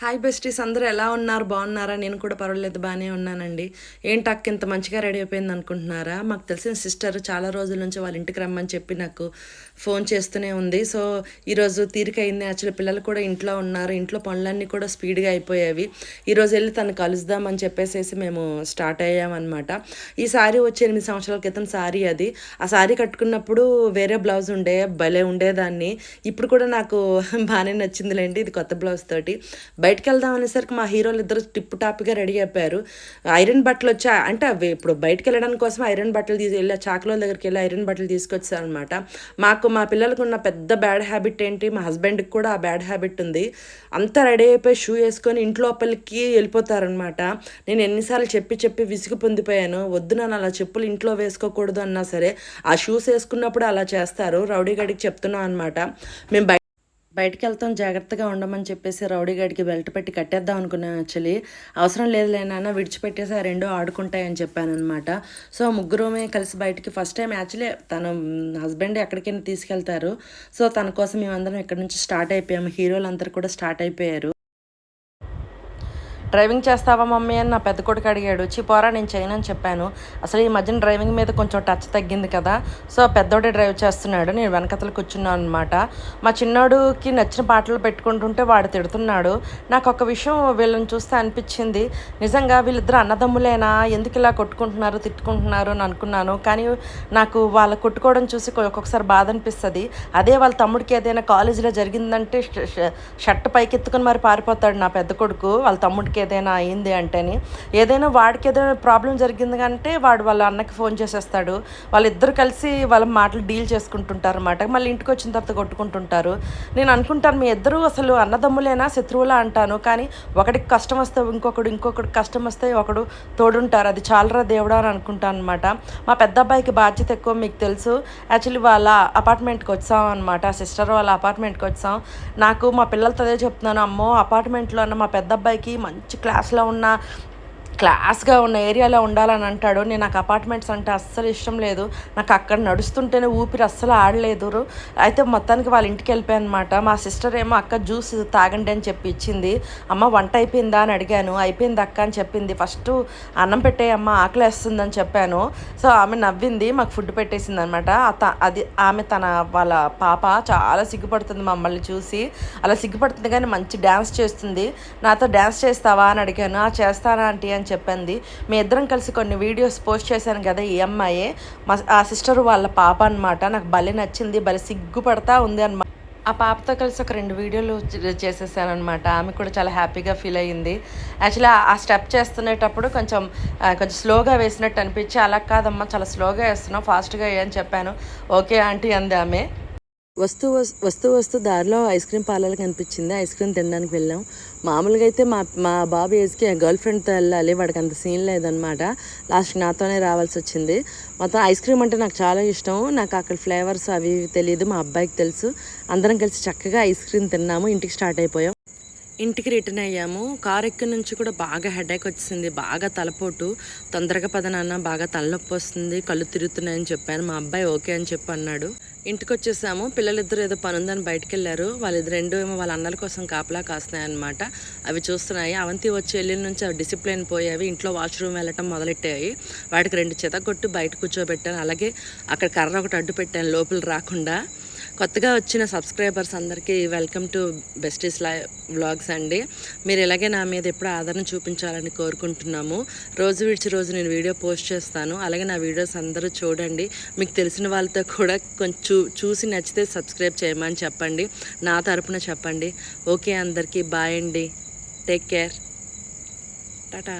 Hi besties అందరూ ఎలా ఉన్నారు? బాగున్నారా? నేను కూడా పర్వాలేదు బాగానే ఉన్నానండి. ఏంటి అక్క ఇంత మంచిగా రెడీ అయిపోయింది అనుకుంటున్నారా? మాకు తెలిసిన సిస్టర్ చాలా రోజుల నుంచి వాళ్ళ ఇంటికి రమ్మని చెప్పి నాకు ఫోన్ చేస్తూనే ఉంది. సో ఈరోజు తీరిక అయింది యాక్చువల్లీ పిల్లలు కూడా ఇంట్లో ఉన్నారు. ఇంట్లో పనులన్నీ కూడా స్పీడ్గా అయిపోయేవి. ఈరోజు వెళ్ళి తను కలుద్దామని చెప్పేసేసి మేము స్టార్ట్ అయ్యామన్నమాట. ఈ సారీ వచ్చి ఎనిమిది సంవత్సరాల క్రితం సారీ అది. ఆ సారీ కట్టుకున్నప్పుడు వేరే బ్లౌజ్ ఉండే భలే ఉండేదాన్ని. ఇప్పుడు కూడా నాకు బాగానే నచ్చిందిలేండి. ఇది కొత్త బ్లౌజ్ తోటి. బయటకు వెళ్దాం అనేసరికి మా హీరోలు ఇద్దరు టిప్ టాప్గా రెడీ అయిపోయారు. ఐరన్ బట్టలు వచ్చా అంటే అవి ఇప్పుడు బయటకు వెళ్ళడానికి కోసం ఐరన్ బట్టలు తీసి వెళ్ళి చాకలో దగ్గరికి వెళ్ళి ఐరన్ బట్టలు తీసుకొచ్చారనమాట మాకు మా పిల్లలకు ఉన్న పెద్ద బ్యాడ్ హ్యాబిట్ ఏంటి? మా హస్బెండ్కి కూడా ఆ బ్యాడ్ హ్యాబిట్ ఉంది. అంతా రెడీ అయిపోయి షూ వేసుకొని ఇంట్లోపలికి వెళ్ళిపోతారనమాట నేను ఎన్నిసార్లు చెప్పి చెప్పి విసుగు పొందిపోయాను. వద్దు నన్ను అలా చెప్పులు ఇంట్లో వేసుకోకూడదు అన్నా సరే ఆ షూస్ వేసుకున్నప్పుడు అలా చేస్తారు. రౌడీ గడికి చెప్తున్నాం అనమాట మేము బయట బయటికి వెళ్తాం జాగ్రత్తగా ఉండమని చెప్పేసి రౌడీ గడికి బెల్ట్ పెట్టి కట్టేద్దాం అనుకున్నాను యాక్చువల్లీ. అవసరం లేదు లేనన్నా విడిచిపెట్టేసి ఆ రెండు ఆడుకుంటాయని చెప్పాను అనమాట సో ముగ్గురుమే కలిసి బయటికి ఫస్ట్ టైం యాక్చువల్లీ తన హస్బెండ్ ఎక్కడికైనా తీసుకెళ్తారు. సో తన కోసం మేమందరం ఇక్కడ నుంచి స్టార్ట్ అయిపోయాము. హీరోలు అందరూ కూడా స్టార్ట్ అయిపోయారు. డ్రైవింగ్ చేస్తావా మమ్మీ అని నా పెద్ద కొడుకు అడిగాడు. చిపోరా నేను చేయను అని చెప్పాను. అసలు ఈ మధ్యన డ్రైవింగ్ మీద కొంచెం టచ్ తగ్గింది కదా. సో పెద్దోడే డ్రైవ్ చేస్తున్నాడు. నేను వెనకతలు కూర్చున్నాను అనమాట మా చిన్నోడుకి నచ్చిన పాటలు పెట్టుకుంటుంటే వాడు తిడుతున్నాడు. నాకు ఒక విషయం వీళ్ళని చూస్తే అనిపించింది. నిజంగా వీళ్ళిద్దరు అన్నదమ్ములేనా? ఎందుకు ఇలా కొట్టుకుంటున్నారు తిట్టుకుంటున్నారు అని అనుకున్నాను. కానీ నాకు వాళ్ళ కొట్టుకోవడం చూసి ఒక్కొక్కసారి బాధ అనిపిస్తుంది. అదే వాళ్ళ తమ్ముడికి ఏదైనా కాలేజీలో జరిగిందంటే షర్ట్ పైకెత్తుకొని మరి పారిపోతాడు నా పెద్ద కొడుకు. వాళ్ళ తమ్ముడికి ఏదైనా అయింది అంటేని ఏదైనా వాడికి ఏదైనా ప్రాబ్లం జరిగింది అంటే వాడు వాళ్ళ అన్నకి ఫోన్ చేసేస్తాడు. వాళ్ళిద్దరు కలిసి వాళ్ళ మాటలు డీల్ చేసుకుంటుంటారు అనమాట మళ్ళీ ఇంటికి వచ్చిన తర్వాత కొట్టుకుంటుంటారు. నేను అనుకుంటాను మీ ఇద్దరు అసలు అన్నదమ్ములేనా శత్రువులా అంటాను. కానీ ఒకడికి కష్టం వస్తే ఇంకొకడు ఇంకొకటి కష్టం వస్తే ఒకడు తోడుంటారు. అది చాలరా దేవుడా అని అనుకుంటాను అనమాట మా పెద్ద అబ్బాయికి బాధ్యత ఎక్కువ మీకు తెలుసు. యాక్చువల్లీ వాళ్ళ అపార్ట్మెంట్కి వచ్చాం అనమాట సిస్టర్ వాళ్ళ అపార్ట్మెంట్కి వచ్చాం. నాకు మా పిల్లలతో అదే చెప్తున్నాను. అమ్మో అపార్ట్మెంట్లో అన్న మా పెద్ద అబ్బాయికి మంచి క్లాస్లో ఉన్న క్లాస్గా ఉన్న ఏరియాలో ఉండాలని అంటాడు. నేను నాకు అపార్ట్మెంట్స్ అంటే అస్సలు ఇష్టం లేదు. నాకు అక్కడ నడుస్తుంటేనే ఊపిరి అస్సలు ఆడలేదు. అయితే మొత్తానికి వాళ్ళ ఇంటికి వెళ్ళిపోయాను అనమాట మా సిస్టర్ ఏమో అక్క జ్యూస్ తాగండి అని చెప్పి ఇచ్చింది. అమ్మ వంట అయిపోయిందా అని అడిగాను. అయిపోయింది అక్క అని చెప్పింది. ఫస్ట్ అన్నం పెట్టే అమ్మ ఆకలి వేస్తుందని చెప్పాను. సో ఆమె నవ్వింది. మాకు ఫుడ్ పెట్టేసింది అనమాట అది ఆమె తన వాళ్ళ పాప చాలా సిగ్గుపడుతుంది మమ్మల్ని చూసి. అలా సిగ్గుపడుతుంది కానీ మంచి డ్యాన్స్ చేస్తుంది. నాతో డ్యాన్స్ చేస్తావా? అని అడిగాను. ఆ చేస్తానా ఆంటీ అని చెప్పింది. మీ ఇద్దరం కలిసి కొన్ని వీడియోస్ పోస్ట్ చేశాను కదా ఈ అమ్మాయి. మా ఆ సిస్టర్ వాళ్ళ పాప అనమాట నాకు భలే నచ్చింది భలే సిగ్గుపడతా ఉంది అనమాట ఆ పాపతో కలిసి ఒక రెండు వీడియోలు చేసేసాను అనమాట ఆమె కూడా చాలా హ్యాపీగా ఫీల్ అయ్యింది. యాక్చువల్లీ ఆ స్టెప్ చేస్తునేటప్పుడు కొంచెం కొంచెం స్లోగా వేసినట్టు అనిపించి అలా కాదమ్మా చాలా స్లోగా వేస్తున్నావు ఫాస్ట్గా అని చెప్పాను. ఓకే ఆంటీ అంది ఆమె. వస్తూ వస్తూ వస్తూ దారిలో ఐస్ క్రీమ్ పార్లర్ కనిపించింది. ఐస్ క్రీమ్ తినడానికి వెళ్ళాం. మామూలుగా అయితే మా మా బాబు ఏజ్కి గర్ల్ ఫ్రెండ్తో వెళ్ళాలి. వాడికి అంత సీన్ లేదనమాట లాస్ట్ నాతోనే రావాల్సి వచ్చింది. మొత్తం ఐస్ క్రీమ్ అంటే నాకు చాలా ఇష్టం. నాకు అక్కడ ఫ్లేవర్స్ అవి తెలియదు మా అబ్బాయికి తెలుసు. అందరం కలిసి చక్కగా ఐస్ క్రీమ్ తిన్నాము. ఇంటికి స్టార్ట్ అయిపోయాం. ఇంటికి రిటర్న్ అయ్యాము. కార్ ఎక్కి నుంచి కూడా బాగా హెడేక్ వచ్చింది బాగా తలపోటు. తొందరగా పదనాన్న బాగా తలనొప్పి వస్తుంది. కళ్ళు తిరుగుతున్నాయని చెప్పాను మా అబ్బాయి ఓకే అని చెప్పి అన్నాడు. ఇంటికి వచ్చేసాము పిల్లలిద్దరు ఏదో పని ఉందని బయటకు వెళ్ళారు వాళ్ళిద్దరు రెండు ఏమో వాళ్ళ అన్నల కోసం కాపలా కాస్తున్నాయి అనమాట అవి చూస్తున్నాయి. అవంతి వచ్చి వెళ్ళిన నుంచి అవి డిసిప్లిన్ పోయేవి. ఇంట్లో వాష్రూమ్ వెళ్ళటం మొదలెట్టాయి వాటికి రెండు చెతగొట్టు బయట కూర్చోబెట్టాను. అలాగే అక్కడ కర్ర ఒకటి అడ్డు పెట్టాను లోపల రాకుండా. కొత్తగా వచ్చిన సబ్స్క్రైబర్స్ అందరికీ welcome to besties life vlogs అండి. మీరు ఇలాగే నా మీద ఎప్పుడు ఆదరణ చూపించాలని కోరుకుంటున్నాము. రోజు విడిచి రోజు నేను వీడియో పోస్ట్ చేస్తాను. అలాగే నా వీడియోస్ అందరూ చూడండి. మీకు తెలిసిన వాళ్ళతో కూడా కొంచెం చూసి నచ్చితే సబ్స్క్రైబ్ చేయమని చెప్పండి. నా తరపున చెప్పండి. ఓకే అందరికీ బాయ్ అండి. Take care. టాటా.